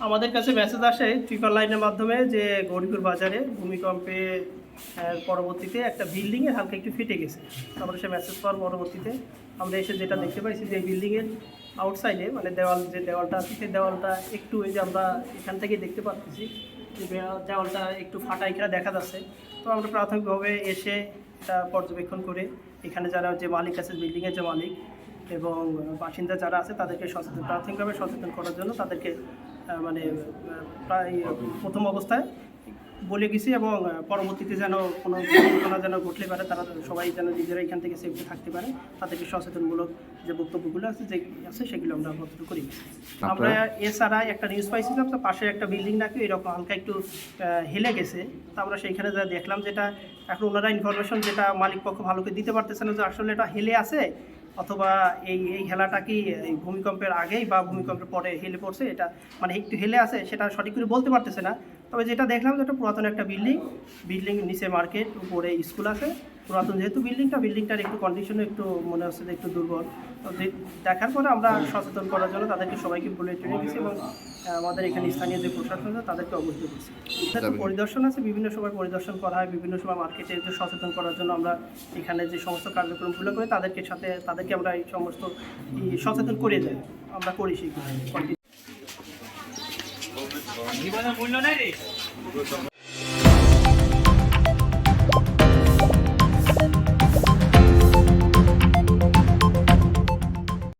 আমাদের কাছে মেসেজ আসে ট্রিপল লাইনের মাধ্যমে যে গরিপুর বাজারে ভূমিকম্পে পরবর্তীতে একটা বিল্ডিংয়ে হালকা একটু ফেটে গেছে। তারপরে সে মেসেজ পাওয়ার পরবর্তীতে আমরা এসে যেটা দেখতে পাইছি যে বিল্ডিংয়ের আউটসাইডে মানে দেওয়াল, যে দেওয়ালটা আছে, সেই দেওয়ালটা একটু ওই যে আমরা এখান থেকে দেখতে পাচ্ছি যে দেওয়ালটা একটু ফাটা এখানে দেখা যাচ্ছে। তো আমরা প্রাথমিকভাবে এসে এটা পর্যবেক্ষণ করে এখানে যারা যে মালিক আছে বিল্ডিংয়ের যে মালিক এবং বাসিন্দা যারা আছে, তাদেরকে সচেতন প্রাথমিকভাবে সচেতন করার জন্য তাদেরকে মানে প্রায় প্রথম অবস্থায় বলে গেছি এবং পরবর্তীতে যেন কোনো ঘটনা যেন ঘটলে পারে তারা সবাই যেন নিজেরা এখান থেকে সেফটি থাকতে পারে। তাদেরকে সচেতনমূলক যে বক্তব্যগুলো আছে যে আছে সেগুলো আমরা বক্তব্য করি। আমরা এছাড়া একটা নিউজ পাইছিলাম তো পাশে একটা বিল্ডিং নাকি এরকম হালকা একটু হেলে গেছে। তো আমরা সেইখানে যা দেখলাম যেটা এখন ওনারা ইনফরমেশন যেটা মালিক পক্ষ ভালো করে দিতে পারতেছে না যে আসলে এটা হেলে আছে অথবা এই এই হেলাটা কি এই ভূমিকম্পের আগেই বা ভূমিকম্পের পরে হেলে পড়ছে এটা মানে একটু হেলে আছে সেটা সঠিক করে বলতে পারতেছে না। তবে যেটা দেখলাম যে পুরাতন একটা বিল্ডিং বিল্ডিং নিচে মার্কেট উপরে স্কুল আছে। পুরাতন যেহেতু বিল্ডিংটা বিল্ডিংটার একটু কন্ডিশনও একটু মনে হচ্ছে যে একটু দুর্বল। দেখার পরে আমরা সচেতন করার জন্য তাদেরকে সবাইকে বলে ট্রেনে দিয়েছি এবং আমাদের এখানে স্থানীয় যে প্রশাসন আছে তাদেরকে অবহিত করছি। পরিদর্শন আছে বিভিন্ন সময় পরিদর্শন করা হয় বিভিন্ন সময় মার্কেটে যে সচেতন করার জন্য আমরা এখানে যে সমস্ত কার্যক্রমগুলো করি তাদেরকে সাথে তাদেরকে আমরা এই সমস্ত সচেতন করে যাই আমরা করি সেগুলো ¿Y van a